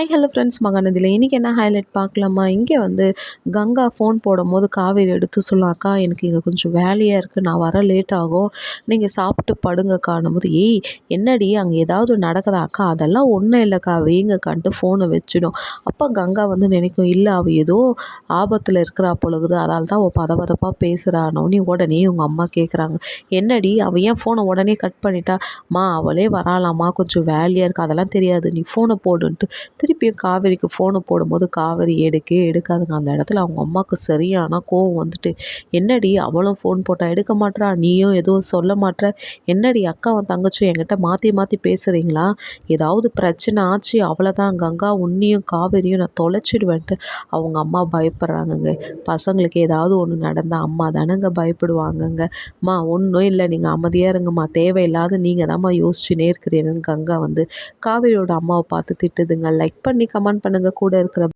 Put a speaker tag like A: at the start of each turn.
A: ஐ hello friends மகாநதியில் இன்றைக்கி என்ன highlight பார்க்கலாமா? இங்கே வந்து கங்கா ஃபோன் போடும்போது காவேரி எடுத்து சொல்லாக்கா எனக்கு இங்கே கொஞ்சம் வேலையாக இருக்குது நான் வர லேட் ஆகும். நீங்கள் சாப்பிட்டு படுங்கக்கான்னும் போது ஏய் என்னடி? அங்கே ஏதாவது நடக்குதா அக்கா? அதெல்லாம் ஒன்றும் இல்லைக்கா. வைங்கக்கான்ட்டு ஃபோனை வச்சிடும். அப்போ கங்கா வந்து நினைக்கும் இல்லை அவள் ஏதோ ஆபத்தில் இருக்கிறா பொழுது. அதால் தான் அவள் பத பேசுகிறானோன்னு உடனே உங்கள் அம்மா கேட்குறாங்க என்னடி? அவள் ஏன் ஃபோனை உடனே கட் பண்ணிட்டா? மா அவளே வராலாமா கொஞ்சம் வேலையாக இருக்குது அதெல்லாம் தெரியாது. நீ ஃபோனை போடுன்ட்டு திருப்பியும் காவேரிக்கு ஃபோனை போடும்போது காவேரி எடுக்கே எடுக்காதுங்க. அந்த இடத்துல அவங்க அம்மாவுக்கு சரியான கோவம் வந்துட்டு என்னடி அவளும் ஃபோன் போட்டால் எடுக்க மாட்றா? நீயும் எதுவும் சொல்ல மாட்ற? என்னடி அக்காவும் தங்கச்சும் என்கிட்ட மாற்றி மாற்றி பேசுகிறீங்களா ஏதாவது பிரச்சனை ஆச்சு அவ்வளோதான் கங்கா உன்னியும் காவேரியும் நான் தொலைச்சிடுவேன்ட்டு. அவங்க அம்மா பயப்படுறாங்கங்க. பசங்களுக்கு ஏதாவது ஒன்று நடந்தால் அம்மா தானேங்க பயப்படுவாங்கங்க. அம்மா ஒன்றும் இல்லை நீங்கள் அமைதியாக இருங்கம்மா. தேவையில்லாத நீங்கள் தான்மா யோசிச்சுனே இருக்கிறீங்கன்னு கங்கா வந்து காவேரியோட அம்மாவை பார்த்து திட்டுதுங்க. லைக் லைக் பண்ணி கமெண்ட் பண்ணுங்கள் கூட இருக்கிற